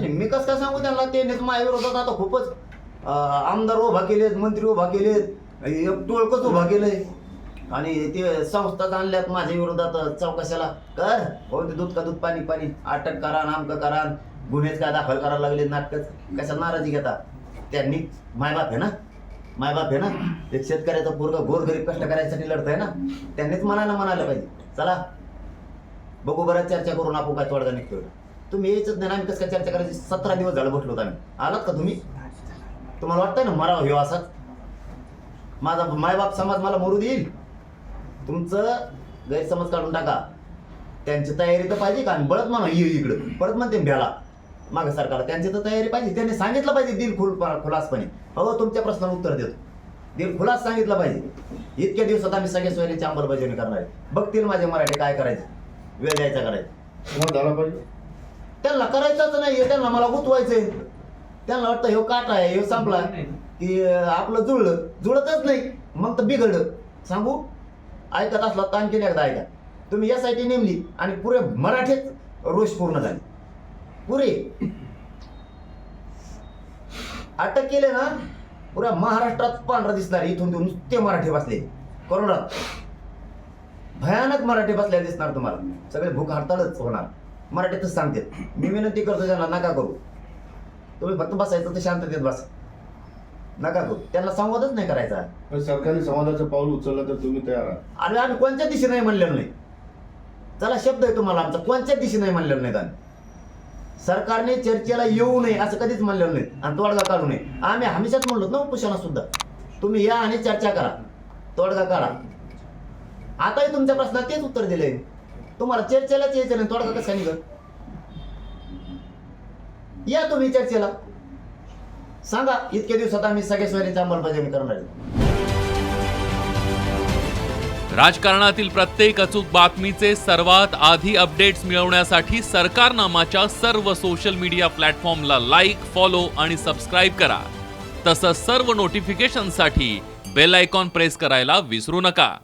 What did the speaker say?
नाही मी कसं काय सांगू त्यांना? ते नेत माझ्या विरोधात आता खूपच अं, आमदार उभा केलेत मंत्री उभा केलेत एक टोळकच उभा केलंय. आणि ते संस्थाच आणल्यात माझ्या विरोधात चौकशाला. कर हो ते दूध का दूध पाणी पाणी. अटक करा नामकं करा. गुन्हेच काय दाखल करायला लागले नाटक. कशा नाराजी घेता? त्यांनी मायबाप आहे ना? मायबाप आहे ना? एक शेतकऱ्याचा पोरगा गोरगरीब कष्ट करायसाठी लढत आहे ना? त्यांनीच मनाला म्हणायला पाहिजे. चला बघू बरं चर्चा करून आपण काय तोडगा निघतो तुम्ही यायचंच नाही आम्ही कसं काय चर्चा करायची? सतरा दिवस झालं बसलो होतो आम्ही. आलात का तुम्ही? तुम्हाला वाटतंय ना मराव हे असाच? माझा मायबाप समाज मला मरू देईल? तुमचं गैरसमज काढून टाका. त्यांची तयारी तर पाहिजे का? आणि बळत म्हणा ये इकडं. परत म्हणते भ्याला. मागं सरकारला. त्यांची तर तयारी पाहिजे. त्यांनी सांगितलं पाहिजे दिल खुल खुलासपणे. हो तुमच्या प्रश्नाला उत्तर देतो. दिल खुलास सांगितलं पाहिजे. इतक्या दिवसात आम्ही सगळ्या सोयीची अंमलबजावणी करणार आहे. बघतील माझे मराठी काय करायचं. वेळ द्यायचा करायचं. तुम्हाला झाला पाहिजे? त्यांना करायचंच नाही त्यांना मला गुतवायचंय. त्यांना वाटतं ह्यो काटा आहे ह्यो संपला. की आपलं जुळलं. जुळतच नाही. मग तर बिघडलं. सांगू? ऐकत असला आणखीन एकदा ऐका. तुम्ही एस आय टी नेमली आणि पुरे मराठीत रोष पूर्ण झाले. पुरे. अटक केले ना पुऱ्या महाराष्ट्रात पांढरा दिसणार इथून ते नुसते मराठी बसले. करोडात भयानक मराठी बसल्या दिसणार तुम्हाला. सगळे भूक हडताळच होणार. मराठीतच सांगते. मी विनंती करतो त्यांना नका करू. तुम्ही फक्त बसायचं तर शांततेत बसा. नका करू. त्यांना संवादच नाही करायचा. पण सरकारने समाजाचं पाऊल उचललं तर तुम्ही तयार आहात. आणि आम्ही कोणत्या दिशे नाही म्हणलेलो नाही. चला शब्द आहे तुम्हाला आमचा. कोणत्या दिशे नाही म्हणलेलो नाही आम्ही. सरकारने चर्चेला येऊ नये असं कधीच म्हणलेलं नाही. आणि तोडगा काढू नये. आम्ही हमेशाच म्हणलो ना उपोषणा सुद्धा. तुम्ही या आणि चर्चा करा. तोडगा काढा. आताही तुमच्या प्रश्नात तेच उत्तर दिलंय. तुम्हाला चर्चेलाच यायचं नाही थोडा कसा निघत या तुम्ही चर्चेला. सांगा इतक्या दिवसात आम्ही सगळ्या सोयरीची अंमलबजावणी करणार राजकारणातील प्रत्येक अचूक बातमीचे सर्वात आधी अपडेट्स मिळवण्यासाठी सरकारनामाच्या सर्व सोशल मीडिया प्लॅटफॉर्मला लाईक फॉलो आणि सबस्क्राईब करा. तसंच सर्व नोटिफिकेशनसाठी बेल आयकॉन प्रेस करायला विसरू नका.